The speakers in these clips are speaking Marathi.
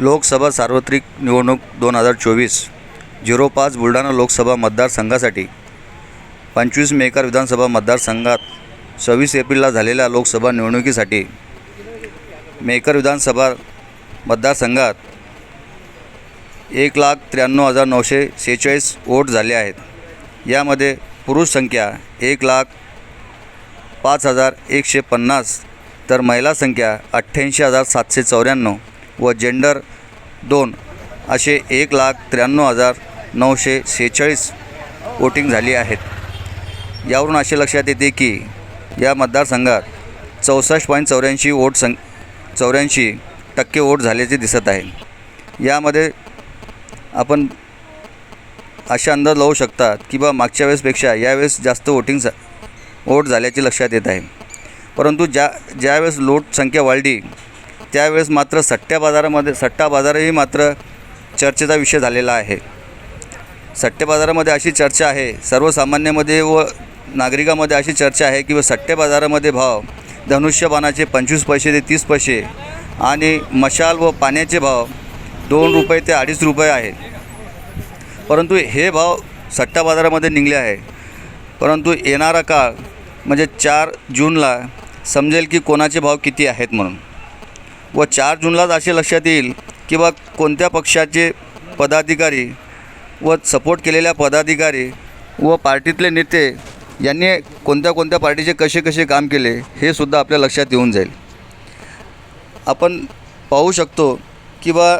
लोकसभा सार्वत्रिक निवडणूक दोन हजार चोवीस झिरो पाच बुलढाणा लोकसभा मतदारसंघासाठी पंचवीस मेकर विधानसभा मतदारसंघात सव्वीस एप्रिलला झालेल्या लोकसभा निवडणुकीसाठी मेकर विधानसभा मतदारसंघात एक लाख त्र्याण्णव हजार नऊशे सेहेचाळीस वोट झाले आहेत. यामध्ये पुरुष संख्या एक लाख पाच हजार एकशे पन्नास तर महिला संख्या अठ्ठ्याऐंशी हजार सातशे चौऱ्याण्णव व जेंडर दोन असे एक लाख त्र्याण्णव हजार नऊशे सेहेचाळीस वोटिंग झाली आहेत. यावरून असे लक्षात येते की या मतदारसंघात चौसष्ट पॉईंट चौऱ्याऐंशी वोट सं चौऱ्याऐंशी टक्के वोट झाल्याचे दिसत आहे. यामध्ये आपण असे अंदाज लावू शकतात की बा मागच्या वेळेसपेक्षा यावेळेस जास्त वोटिंग झा वोट झाल्याचे लक्षात येत आहे. परंतु ज्या ज्यावेळेस लोट संख्या वाढली त्यावेळेस मात्र सट्ट्या बाजारामध्ये सट्टा बाजारही मात्र चर्चेचा विषय झालेला आहे. सट्टे बाजारामध्ये अशी चर्चा आहे सर्वसामान्यामध्ये व नागरिकामध्ये अशी चर्चा आहे की व सट्टे बाजारामध्ये भाव धनुष्यबाणाचे पंचवीस पैसे ते तीस पैसे आणि मशाल व पाण्याचे भाव दोन रुपये ते अडीच रुपये आहेत परंतु हे भाव सट्टा बाजारामध्ये निघले आहे. परंतु येणारा काळ म्हणजे चार जूनला समजेल की कोणाचे भाव किती आहेत म्हणून. व चार जूनलाच असे लक्षात येईल की बा कोणत्या पक्षाचे पदाधिकारी व सपोर्ट केलेल्या पदाधिकारी व पार्टीतले नेते यांनी कोणत्या कोणत्या पार्टीचे कसे कसे काम केले हे सुद्धा आपल्या लक्षात येऊन जाईल. आपण पाहू शकतो की बा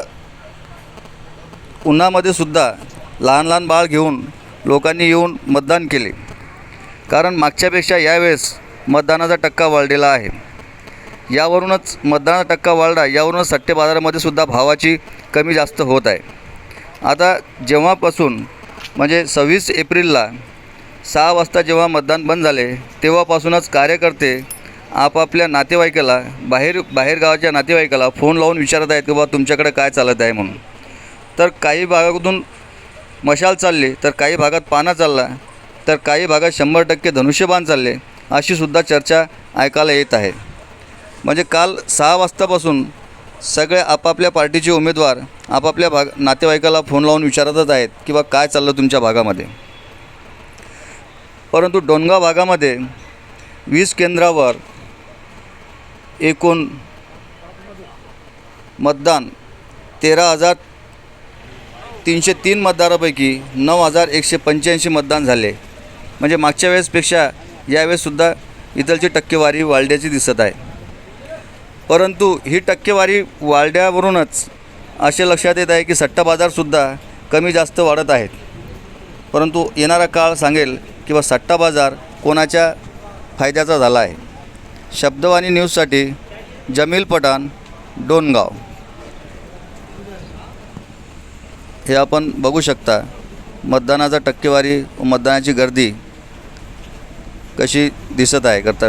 उन्हामध्ये सुद्धा लहान लहान बाळ घेऊन लोकांनी येऊन मतदान केले. कारण मागच्यापेक्षा यावेळेस मतदानाचा टक्का वाढलेला आहे. यावरूनच मतदानाचा टक्का वाढला यावरूनच सट्टे बाजारामध्ये सुद्धा भावाची कमी जास्त होत आहे. आता जेव्हापासून म्हणजे सव्वीस एप्रिलला सहा वाजता जेव्हा मतदान बंद झाले तेव्हापासूनच कार्यकर्ते आपापल्या नातेवाईकाला बाहेर बाहेरगावाच्या नातेवाईकाला फोन लावून विचारत आहेत की बाबा तुमच्याकडे काय चालत आहे म्हणून. तर काही भागातून मशाल चालली तर काही भागात पाना चालला तर काही भागात शंभर टक्के धनुष्यबाण चालले अशी सुद्धा चर्चा ऐकायला येत आहे. म्हणजे काल सहा वाजतापासून सगळे आपापल्या पार्टीचे उमेदवार आपापल्या भाग नातेवाईकाला फोन लावून विचारतच आहेत की बा काय चाललं तुमच्या भागामध्ये. परंतु डोनगाव भागामध्ये वीस केंद्रावर एकूण मतदान तेरा हजार तीनशे तीन मतदारापैकी नऊ हजार एकशे पंच्याऐंशी मतदान झाले. म्हणजे मागच्या वेळेसपेक्षा यावेळेससुद्धा इथलची टक्केवारी वाढल्याची दिसत आहे. परंतु ही टक्केवारी वाढल्यावरूनच असे लक्षात येत आहे की सट्टा बाजारसुद्धा कमी जास्त वाढत आहेत. परंतु येणारा काळ सांगेल किंवा सट्टा बाजार कोणाच्या फायद्याचा झाला आहे. शब्दवाणी न्यूजसाठी जमील पठाण डोनगाव हे आपण बघू शकता. मतदानाचा टक्केवारी व मतदानाची गर्दी कशी दिसत आहे करता